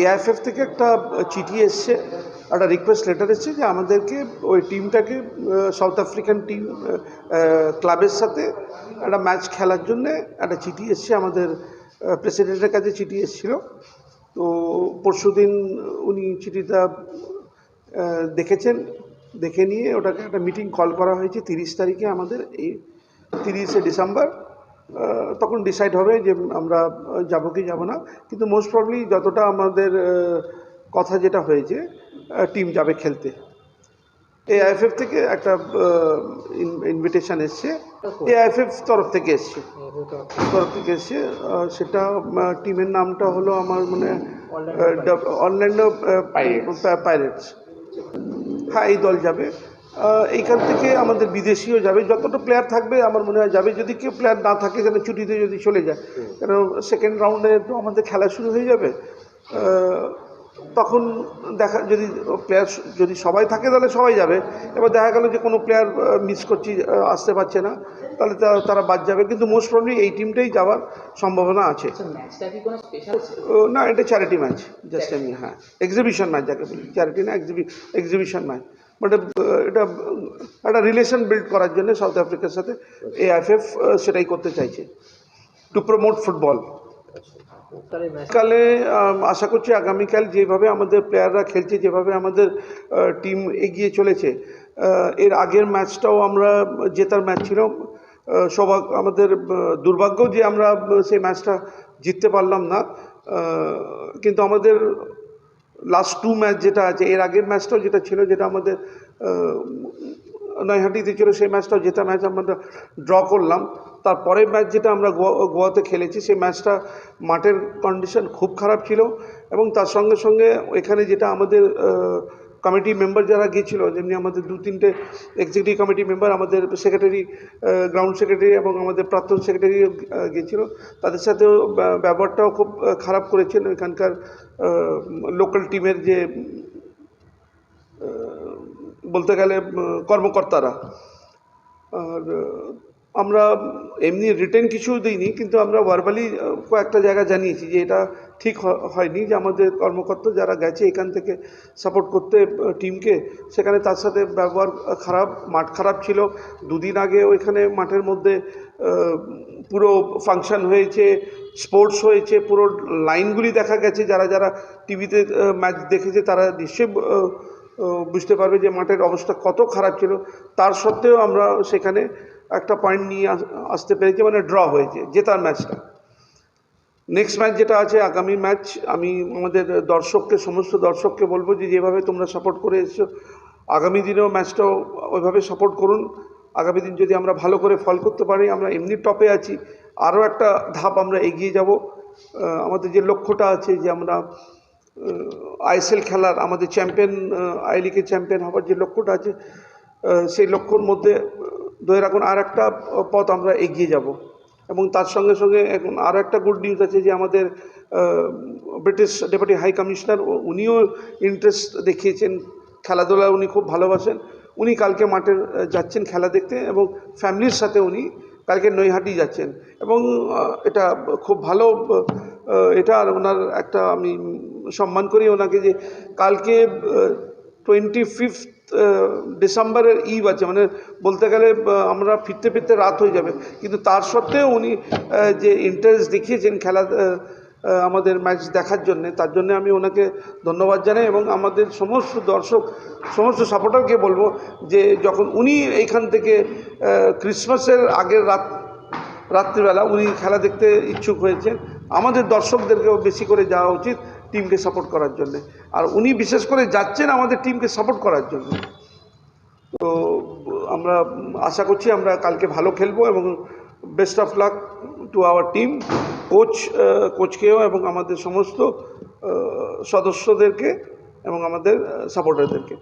AIFF থেকে একটা চিঠি এসছে, একটা রিকোয়েস্ট লেটার এসছে যে আমাদেরকে ওই টিমটাকে সাউথ আফ্রিকান টিম ক্লাবের সাথে একটা ম্যাচ খেলার জন্যে একটা চিঠি এসছে, আমাদের প্রেসিডেন্টের কাছে চিঠি এসেছিল। তো পরশুদিন উনি চিঠিটা দেখেছেন, দেখে নিয়ে ওটাকে একটা মিটিং কল করা হয়েছে তিরিশ তারিখে আমাদের, এই তিরিশে ডিসেম্বর। তখন ডিসাইড হবে যে আমরা যাব কি যাব না। কিন্তু মোস্ট প্রবলি যতটা আমাদের কথা যেটা হয়েছে টিম যাবে খেলতে। এআইএফএফ থেকে একটা ইনভিটেশন এসছে। এআইএফএফ তরফ থেকে এসছে। তরফ থেকে? এসছে। সেটা টিমের নামটা হলো আমার মানে অনলাইন পাইরেটস হ্যাঁ এই দল যাবে। এইখান থেকে আমাদের বিদেশিও যাবে। যতটা প্লেয়ার থাকবে আমার মনে হয় যাবে। যদি কেউ প্লেয়ার না থাকে সেখানে ছুটিতে যদি চলে যায়। কারণ সেকেন্ড রাউন্ডে তো আমাদের খেলা শুরু হয়ে যাবে। তখন দেখা যদি প্লেয়ার যদি সবাই থাকে তাহলে সবাই যাবে। এবার দেখা গেল যে কোনো প্লেয়ার মিস করছি আসতে পারছে না তাহলে তা- তারা বাদ যাবে। কিন্তু মোস্ট প্রবলি এই টিমটাই যাওয়ার সম্ভাবনা আছে। আচ্ছা ম্যাচটা কি কোনো স্পেশাল ও, না এটা চ্যারিটি ম্যাচ জাস্ট আমি হ্যাঁ। এক্সিবিশন ম্যাচ যাকে বলি। চ্যারিটি না এক্সিবিশন ম্যাচ বাট এটা একটা রিলেশন বিল্ড করার জন্য সাউথ আফ্রিকার সাথে এআইএফএফ সেটাই করতে চাইছে টু প্রমোট ফুটবল কালে আশা করছি আগামীকাল যেভাবে আমাদের প্লেয়াররা খেলছে, যেভাবে আমাদের টিম এগিয়ে চলেছে এর আগের ম্যাচটাও আমরা জেতার ম্যাচ ছিল সৌভাগ্য আমাদের দুর্ভাগ্য যে আমরা সেই ম্যাচটা জিততে পারলাম না কিন্তু আমাদের লাস্ট টু ম্যাচ যেটা আছে, এর আগের ম্যাচটাও যেটা ছিল, যেটা আমাদের নৈহাটিতে ছিল, সেই ম্যাচটাও যেটা ম্যাচ আমরা ড্র করলাম। তারপরের ম্যাচ যেটা আমরা গোয়া, গোয়াতে খেলেছি, সেই ম্যাচটা মাঠের কন্ডিশন খুব খারাপ ছিল এবং তার সঙ্গে সঙ্গে এখানে যেটা আমাদের কমিটি মেম্বার যারা গিয়েছিল, যেমনি আমাদের দু তিনটে এক্সিকিউটিভ কমিটি মেম্বার আমাদের সেক্রেটারি গ্রাউন্ড সেক্রেটারি এবং আমাদের প্রাক্তন সেক্রেটারিও গিয়েছিল। তাদের সাথেও ব্যবহারটাও খুব খারাপ করেছেন এখানকার লোকাল টিমের যে বলতে গেলে কর্মকর্তারা। আর আমরা এমনি রিটেন কিছু দিইনি, কিন্তু আমরা ভার্বালি কয়েকটা জায়গা জানিয়েছি যে এটা ঠিক হয়নি যে আমাদের কর্মকর্তা যারা গেছে এখান থেকে সাপোর্ট করতে টিমকে সেখানে তার সাথে ব্যবহার খারাপ, মাঠ খারাপ ছিল। দুদিন আগে ওইখানে মাঠের মধ্যে পুরো ফাংশন হয়েছে স্পোর্টস হয়েছে, পুরো লাইনগুলি দেখা গেছে। যারা যারা টিভিতে ম্যাচ দেখেছে তারা নিশ্চয়ই বুঝতে পারবে যে মাঠের অবস্থা কত খারাপ ছিল। তার সত্ত্বেও আমরা সেখানে একটা পয়েন্ট নিয়ে আসতে পেরেছি মানে ড্র হয়েছে, জেতার ম্যাচটা নেক্সট ম্যাচ যেটা আছে, আগামী ম্যাচ আমি আমাদের দর্শককে, সমস্ত দর্শককে বলব যে যেভাবে তোমরা সাপোর্ট করে এসছো, আগামী দিনেও ম্যাচটাও ওইভাবে সাপোর্ট করুন। আগামী দিন যদি আমরা ভালো করে ফল করতে পারি, আমরা এমনি টপে আছি, আরও একটা ধাপ আমরা এগিয়ে যাব। আমাদের যে লক্ষ্যটা আছে যে আমরা আইএসএল খেলার, আমাদের চ্যাম্পিয়ন আই লিগের চ্যাম্পিয়ন হওয়ার যে লক্ষ্যটা আছে সেই লক্ষ্যর মধ্যে ধরে রাখুন আর একটা পথ আমরা এগিয়ে যাব। এবং তার সঙ্গে সঙ্গে এখন আরও একটা গুড নিউজ আছে যে আমাদের ব্রিটিশ ডেপুটি হাই কমিশনার উনিও ইন্টারেস্ট দেখিয়েছেন খেলাধুলা উনি খুব ভালোবাসেন। উনি কালকে মাঠে যাচ্ছেন খেলা দেখতে এবং ফ্যামিলির সাথে উনি কালকে নৈহাটি যাচ্ছেন। এবং এটা খুব ভালো এটা আর ওনার একটা আমি সম্মান করি ওনাকে যে কালকে টোয়েন্টি ফিফথ ডিসেম্বরের ইভ আছে মানে বলতে গেলে আমরা ফিরতে ফিরতে রাত হয়ে যাবে। কিন্তু তার সত্ত্বেও উনি যে ইন্টারেস্ট দেখিয়েছেন খেলা আমাদের ম্যাচ দেখার জন্যে, তার জন্য আমি ওনাকে ধন্যবাদ জানাই এবং আমাদের সমস্ত দর্শক, সমস্ত সাপোর্টারকে বলব যে যখন উনি এইখান থেকে ক্রিসমাসের আগের রাত, রাত্রিবেলা উনি খেলা দেখতে ইচ্ছুক হয়েছেন, আমাদের দর্শকদেরকেও বেশি করে যাওয়া উচিত। টিমকে সাপোর্ট করার জন্য। আর উনি বিশেষ করে যাচ্ছেন আমাদের টিমকে সাপোর্ট করার জন্য। তো, আমরা আশা করছি আমরা কালকে ভালো খেলব এবং best of luck to our team coach কোচকেও এবং আমাদের সমস্ত সদস্যদেরকে এবং আমাদের সাপোর্টারদেরকে